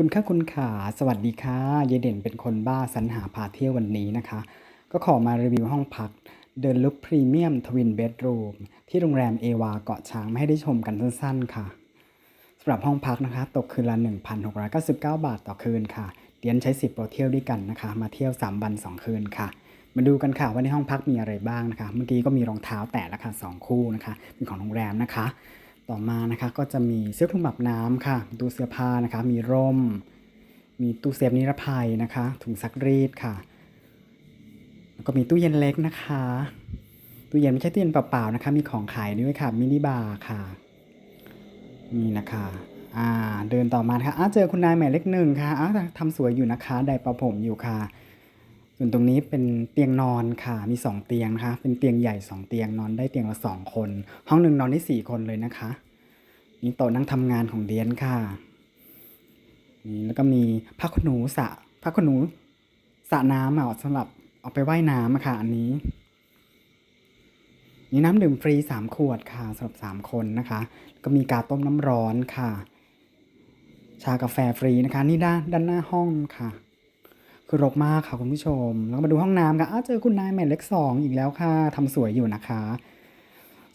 คุณค่าคุณขาสวัสดีค่ะยายเด่นเป็นคนบ้าสรรหาพาเที่ยววันนี้นะคะ ก็ขอมารีวิวห้องพัก เดินลุกพรีเมียมทวินเบดรูมที่โรงแรมเอวาเกาะช้างมาให้ได้ชมกันสั้น ๆ ค่ะสำหรับห้องพักนะคะ ตกคืนละ 1,699 บาทต่อคืนค่ะ เดียนใช้สิบโปรเที่ยวด้วยกันนะคะ มาเที่ยว 3 วัน 2 คืนค่ะ มาดูกันค่ะว่าในห้องพักมีอะไรบ้างนะคะ เมื่อกี้ก็มีรองเท้าแตะล้วค่ะสองคู่นะคะเป็นของโรงแรมนะคะ ต่อมานะคะก็จะมีเสื้อคลุมอาบน้ำค่ะตู้เสื้อผ้านะคะ มีร่ม มีตู้เซฟนิรภัยนะคะ ถุงซักรีดค่ะแล้วก็มีตู้เย็นเล็กนะคะ ตู้เย็นไม่ใช่ตู้เย็นเปล่าๆนะคะ มีของขายด้วยค่ะ มินิบาร์ค่ะนี่นะคะอ่าเดินต่อมานะคะอ้าเจอคุณนายหมายเลขหนึ่งค่ะอ้าทำสวยอยู่นะคะไดร์ประผมอยู่ค่ะ ส่วนตรงนี้เป็นเตียงนอนค่ะมีสองเตียงนะคะ เป็นเตียงใหญ่สองเตียงนอนได้เตียงละสองคน ห้องหนึ่งนอนได้สี่คนเลยนะคะ นี่โต๊ะนั่งทำงานของเดียนค่ะนี่แล้วก็มีผ้าขนหนูสระผ้าขนหนูสระน้ำอะสำหรับเอาไปว่ายน้ำอะค่ะ อันนี้นี่น้ำดื่มฟรีสามขวดค่ะสำหรับสามคนนะคะ ก็มีกาต้มน้ำร้อนค่ะ ชากาแฟฟรีนะคะ นี่ด้านด้านหน้าห้องค่ะ คือรกมากค่ะคุณผู้ชม แล้วมาดูห้องน้ำค่ะอ้าวเจอคุณนายหมายเลขสองอีกแล้วค่ะทำสวยอยู่นะคะ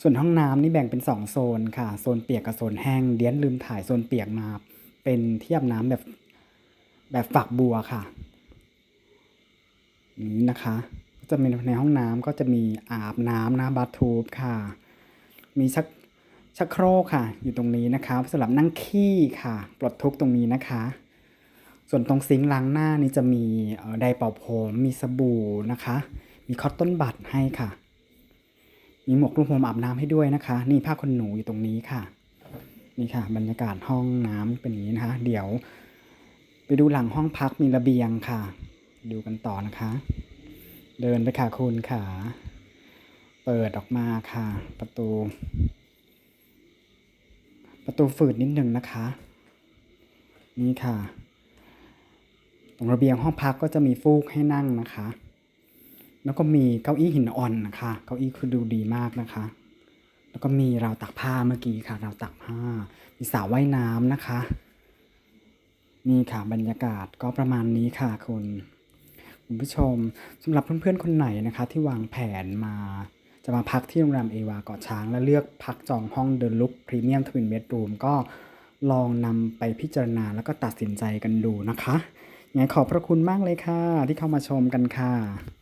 ส่วนห้องน้ำนี่แบ่งเป็น 2 โซนค่ะ โซนเปียกกับโซนแห้ง เดียนลืมถ่ายโซนเปียกมา เป็นเที่อาบน้ำแบบแบบฝักบัวค่ะนี้นะคะ ก็จะมีในห้องน้ำก็จะมีอาบน้ำนะบาร์ทูบค่ะ มีชักชักโครกค่ะ อยู่ตรงนี้นะคะสำหรับนั่งขี้ค่ะ ปลดทุกตรงนี้นะคะ ส่วนตรงซิงค์ล้างหน้านี่จะมีไดเป่าผมมีสบู่นะคะ มีคอตตอนบัดให้ค่ะ มีหมวกลูกผมอาบน้ำให้ด้วยนะคะ นี่ผ้าขนหนูอยู่ตรงนี้ค่ะนี่ค่ะ บรรยากาศห้องน้ำเป็นอย่างนี้นะคะ เดี๋ยว ไปดูหลังห้องพักมีระเบียงค่ะ ดูกันต่อนะคะ เดินไปค่ะคุณค่ะ เปิดออกมาค่ะ ประตู ประตูฝืดนิดนึงนะคะ นี่ค่ะ รงระเบียงห้องพักก็จะมีฟูกให้นั่งนะคะ แล้วก็มีเก้าอี้หินอ่อนนะคะ เก้าอี้คือดูดีมากนะคะ แล้วก็มีราวตักผ้าเมื่อกี้ค่ะราวตักผ้า มีสระว่ายน้ำนะคะ นี่ค่ะบรรยากาศก็ประมาณนี้ค่ะคุณคุณผู้ชมสำหรับเพื่อนๆคนไหนนะคะ ที่วางแผนมาจะมาพักที่โรงแรมเอวาเกาะช้าง และเลือกพักจองห้องเดินลุกพรีเมียมทวินเบดรูมก็ลองนำไปพิจารณาแล้วก็ตัดสินใจกันดูนะคะ งไงขอบพระคุณมากเลยค่ะ ที่เข้ามาชมกันค่ะ